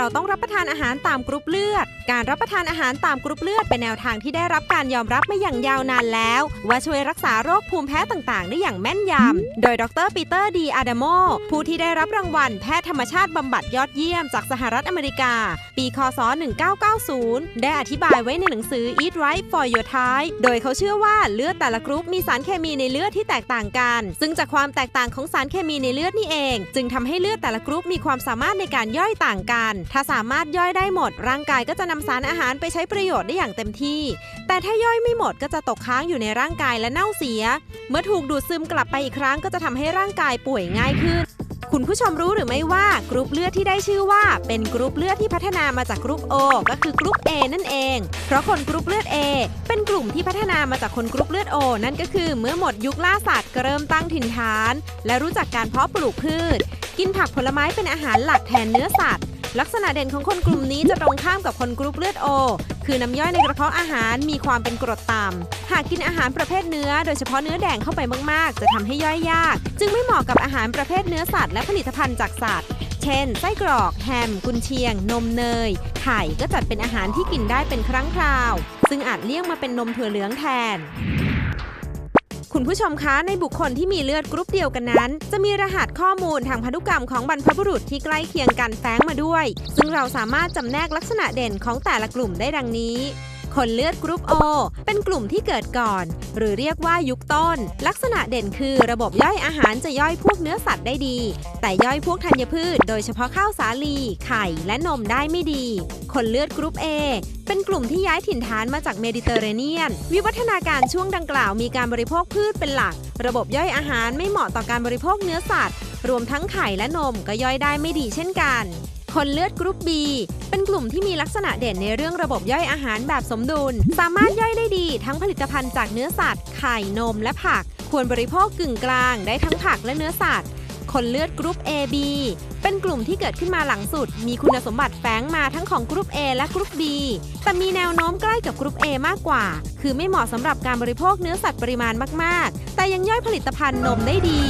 เราต้องรับประทานอาหารตามกรุ๊ปเลือด การรับประทานอาหารตามกรุ๊ปเลือดเป็นแนวทางที่ได้รับการยอมรับมาอย่างยาวนานแล้ว ว่าช่วยรักษาโรคภูมิแพ้ต่างๆ ได้อย่างแม่นยำ โดยดรปีเตอร์ดีอาดาโมผู้ที่ได้รับรางวัลแพทย์ธรรมชาติบำบัดยอดเยี่ยมจากสหรัฐอเมริกา ปีคศ 1990 ได้อธิบายไว้ในหนังสือ Eat Right for Your Type โดยเขาเชื่อว่าเลือดแต่ละกรุ๊ปมีสารเคมีในเลือดที่แตกต่างกัน ซึ่งจากความแตกต่างของสารเคมีในเลือดนี่เอง จึงทำให้เลือดแต่ละกรุ๊ปมีความสามารถในการย่อยต่างกันถ้าสามารถย่อยได้หมด ร่างกายก็จะนำสารอาหารไปใช้ประโยชน์ได้อย่างเต็มที่ แต่ถ้าย่อยไม่หมดก็จะตกค้างอยู่ในร่างกายและเน่าเสีย เมื่อถูกดูดซึมกลับไปอีกครั้งก็จะทำให้ร่างกายป่วยง่ายขึ้น คุณผู้ชมรู้หรือไม่ว่ากรุ๊ปเลือดที่ได้ชื่อว่า เป็นกรุ๊ปเลือดที่พัฒนามาจากกรุ๊ป O ก็คือกรุ๊ป A นั่นเอง เพราะคนกรุ๊ปเลือด A เป็นกลุ่มที่พัฒนามาจากคนกรุ๊ปเลือด O นั่นก็คือ เมื่อหมดยุคล่าสัตว์ก็เริ่มตั้งถิ่นฐาน และรู้จักการเพาะปลูกพืช กินผักผลไม้เป็นอาหารหลักแทนเนื้อสัตว์ ลักษณะเด่นของคนกลุ่มนี้จะตรงข้ามกับคนกรุ๊ปเลือด O คือน้ำย่อยในกระเพาะอาหารมีความเป็นกรดต่ำหากกินอาหารประเภทเนื้อ โดยเฉพาะเนื้อแดงเข้าไปมากๆ จะทำให้ย่อยยาก จึงไม่เหมาะกับอาหารประเภทเนื้อสัตว์และผลิตภัณฑ์จากสัตว์ เช่น ไส้กรอก แฮม กุนเชียง นมเนย ไข่ก็จัดเป็นอาหารที่กินได้เป็นครั้งคราว ซึ่งอาจเลี่ยงมาเป็นนมถั่วเหลืองแทน คุณผู้ชมคะในบุคคลที่มีเลือดกรุ๊ปเดียวกันนั้น จะมีรหัสข้อมูลทางพันธุกรรมของบรรพบุรุษที่ใกล้เคียงกันแฝงมาด้วย ซึ่งเราสามารถจำแนกลักษณะเด่นของแต่ละกลุ่มได้ดังนี้ คนเลือดกรุ๊ป O เป็นกลุ่มที่เกิดก่อน หรือเรียกว่ายุคต้น ลักษณะเด่นคือระบบย่อยอาหารจะย่อยพวกเนื้อสัตว์ได้ดี แต่ย่อยพวกธัญพืช โดยเฉพาะข้าวสาลี ไข่ และนมได้ไม่ดี คนเลือดกรุ๊ป A เป็นกลุ่มที่ย้ายถิ่นฐานมาจากเมดิเตอร์เรเนียน วิวัฒนาการช่วงดังกล่าวมีการบริโภคพืชเป็นหลัก ระบบย่อยอาหารไม่เหมาะต่อการบริโภคเนื้อสัตว์ รวมทั้งไข่และนมก็ย่อยได้ไม่ดีเช่นกัน คนเลือดกรุ๊ป B เป็นกลุ่มที่มีลักษณะเด่นในเรื่องระบบย่อยอาหารแบบสมดุล สามารถย่อยได้ดีทั้งผลิตภัณฑ์จากเนื้อสัตว์ ไข่ นม และผัก ควรบริโภคกึ่งกลางได้ทั้งผักและเนื้อสัตว์ คนเลือดกรุ๊ป AB เป็นกลุ่มที่เกิดขึ้นมาหลังสุด มีคุณสมบัติแฝงมาทั้งของกรุ๊ป A และกรุ๊ป B แต่มีแนวโน้มใกล้กับกรุ๊ป A มากกว่า คือไม่เหมาะสำหรับการบริโภคเนื้อสัตว์ปริมาณมาก ๆ แต่ยังย่อยผลิตภัณฑ์นมได้ดี